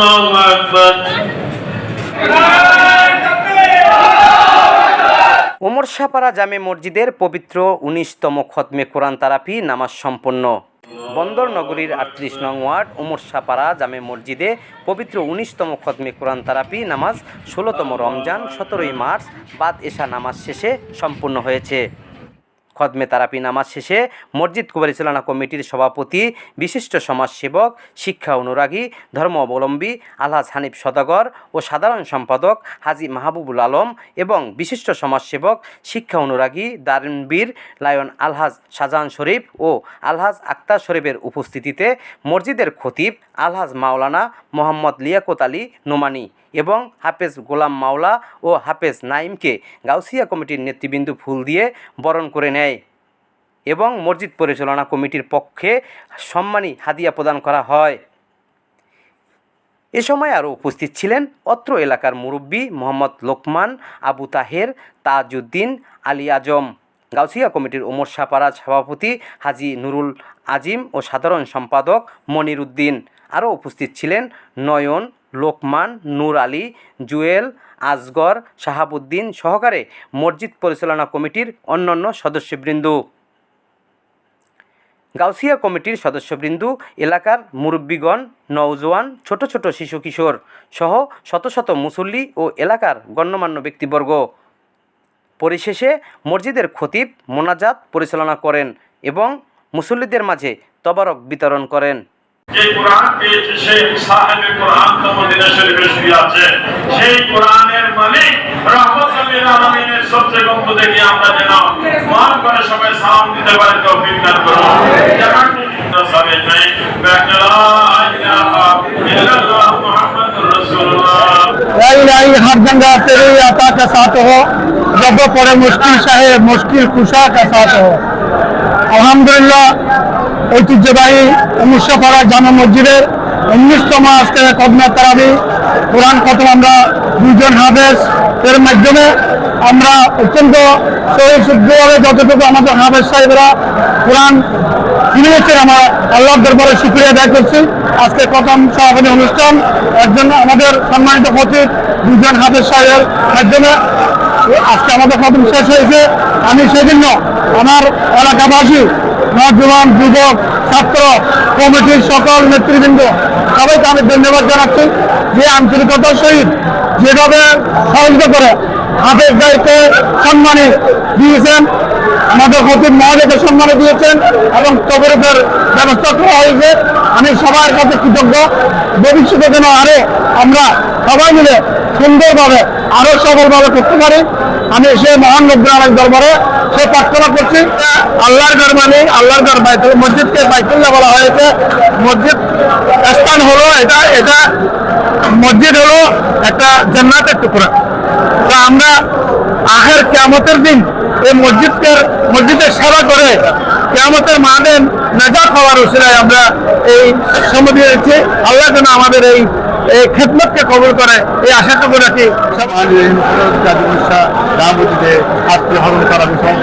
আল্লাহু আকবার ওমর শাহপাড়া জামে মসজিদের পবিত্র উনিশতম খতমে কোরআন তারাপি নামাজ সম্পন্ন। বন্দর নগরীর আটত্রিশ নং ওয়ার্ড, ওমর শাহপাড়া জামে মসজিদে পবিত্র উনিশতম খতমে কোরআন তারাপি নামাজ ষোলোতম রমজান, সতেরোই মার্চ, বাদ এশা নামাজ শেষে সম্পূর্ণ হয়েছে। খদমে তারাপি নামাজ শেষে মসজিদ পরিচালনা কমিটির সভাপতি, বিশিষ্ট সমাজসেবক, শিক্ষা অনুরাগী ধর্ম অবলম্বী আলহাজ হানিফ সদাগর ও সাধারণ সম্পাদক হাজি মাহবুবুল আলম এবং বিশিষ্ট সমাজসেবক, শিক্ষা অনুরাগী দারুণবীর লায়ন আলহাজ শাহজাহান শরীফ ও আলহাজ আক্তার শরীফের উপস্থিতিতে মসজিদের খতিব আলহাজ মাওলানা মোহাম্মদ লিয়াকত আলী নোমানি। এবং হাফেজ গোলাম মাওলা ও হাফেজ নাইমকে গাউসিয়া কমিটির নেতৃবৃন্দ ফুল দিয়ে বরণ করে নেয় এবং মসজিদ পরিচালনা কমিটির পক্ষে সম্মানী হাদিয়া প্রদান করা হয়। এ সময় আরও উপস্থিত ছিলেন অত্র এলাকার মুরব্বী মোহাম্মদ লোকমান, আবু তাহের, তাজউদ্দিন, আলী আজম। গাউসিয়া কমিটির ওমর সাপাড়া সভাপতি হাজি নুরুল আজিম ও সাধারণ সম্পাদক মনির উদ্দিন আরও উপস্থিত ছিলেন নয়ন লোকমান, নূর আলী, জুয়েল আজগর শাহাবুদ্দিন সহকারে মসজিদ পরিচালনা কমিটির অন্যান্য সদস্যবৃন্দ। গাউসিয়া কমিটির সদস্যবৃন্দ, এলাকার মুরব্বীগণ, নওজোয়ান, ছোট ছোট শিশু কিশোর সহ শত শত মুসল্লি ও এলাকার গণ্যমান্য ব্যক্তিবর্গ। পরিশেষে মসজিদের খতিব মোনাজাত পরিচালনা করেন এবং মুসল্লিদের মাঝে তবারক বিতরণ করেন। যে কোরআন পেয়েছে, সেই সাহেব কোরআন তো মদিনা শরীফে সেই কোরআনের মালিক রহমতুল্লিল আলমিনের সবচেয়ে গম্ব দেখি আমরা যেন মহান করে সবাই সালাম দিতে পারি তো বিজ্ঞান করো आता ঐতিহ্যবাহী উনিশশো পাড়া জামা মসজিদের উনিশতম আজকে কদমা তারাবি কোরআন খতম আমরা দুজন হাফেজ। এর মাধ্যমে আমরা অত্যন্ত সহি শুদ্ধভাবে যতটুকু আমাদের হাফেজ সাহেবরা কোরআন শুনিয়েছেন, আমরা আল্লাহর দরবারে শুক্রিয়া আদায় করছি। আজকে প্রথম সমাপনী অনুষ্ঠান, একজন আমাদের সম্মানিত সচিব দুজন হাফেজ সাহেবের মাধ্যমে। আজকে আমাদের প্রথম শেষ হয়েছে। আমি সেজন্য আমার এলাকাবাসী নজওয়ান যুবক ছাত্র, কমিটির সকল নেতৃবৃন্দ, সবাইকে আমি ধন্যবাদ জানাচ্ছি যে আঞ্চলিকতার সহিত যেভাবে সহযোগিতা করে হাফেজ দায়িত্বে সম্মানিত দিয়েছেন। আমাদের খতিব মহোদয়কে সম্মান দিয়েছেন এবং তবরকের ব্যবস্থা করা হয়েছে। আমি সবার কাছে কৃতজ্ঞ। ভবিষ্যতে যেন আরও আমরা সবাই মিলে সুন্দরভাবে, আরও সফলভাবে করতে পারি। আমি সে মহান রব্বুল দরবারে সে প্রার্থনা করছি। আল্লাহর ঘর মানে আল্লাহর ঘর মসজিদকে বাইতুল্লাহ বলা হয়েছে। মসজিদ স্থান হলো এটা এটা মসজিদ হলো একটা জান্নাতের টুকরা। তা আমরা আখের কেমতের দিন এই মসজিদকে মসজিদের সেবা করে কেমতের মাদেন নাজাত হওয়ার উচিরায় আমরা এই সময় দিয়েছি আল্লাহ যেন আমাদের এই এই খেদমতকে কবল করে। এই আশাটুকু রাখি মসজিদে আজকে হরণ করা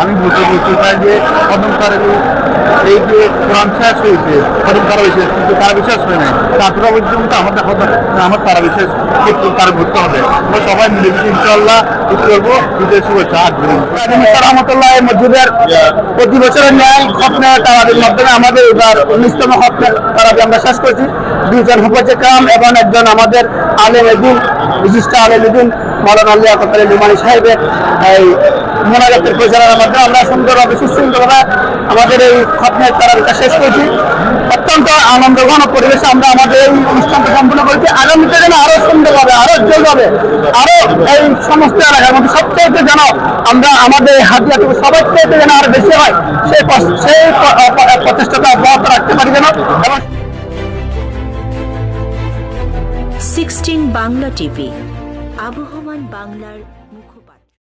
আমি বলতে বলতে চাই যে করারই এই যে কোরআন শেষ হয়েছে করা হয়েছে কিন্তু তারা বিশ্বাস হয় নাই। তারপরে পর্যন্ত আমাদের কথা আমার তারা বিশ্বাস কিন্তু তারা ঘুরতে হবে। আমরা সবাই মিলে মিশে ইনশাল্লাহ কি করব? ঈদের শুভেচ্ছা আগ্রহ রহমতুল্লাহ মসজিদের প্রতি বছরের ন্যায় খতনে তারাবির মাধ্যমে আমাদের এবার উনিশতম খতনে তারাবি আমরা শেষ করেছি। দুইজন হুফাজে কাম এবং একজন আমাদের আলেম এদিন বিশিষ্ট আলেম এদিন মৌলানা আলিয়া কতারি লুমানি সাহেবের এই মোনাজাতের পরিচালনার মাধ্যমে আমরা সুন্দরভাবে সুশৃঙ্খলভাবে আমাদের এই খতনের তারাবিটা শেষ করেছি। অত্যন্ত আনন্দঘন পরিবেশে আমরা আমাদের এই অনুষ্ঠানটা সম্পূর্ণ করেছি। আগামীতে যেন আরও সুন্দরভাবে, আরও জোরভাবে, আরও এই সমস্ত এলাকার মধ্যে সবচেয়ে যেন আমরা আমাদের হাতিয়াটুকু সবার চাইতে যেন আরও বেশি হয়, সেই সেই প্রচেষ্টাটা অব্যাহত রাখতে পারি যেন। এবং সিক্সটিন বাংলা টিভি, আবহমান বাংলার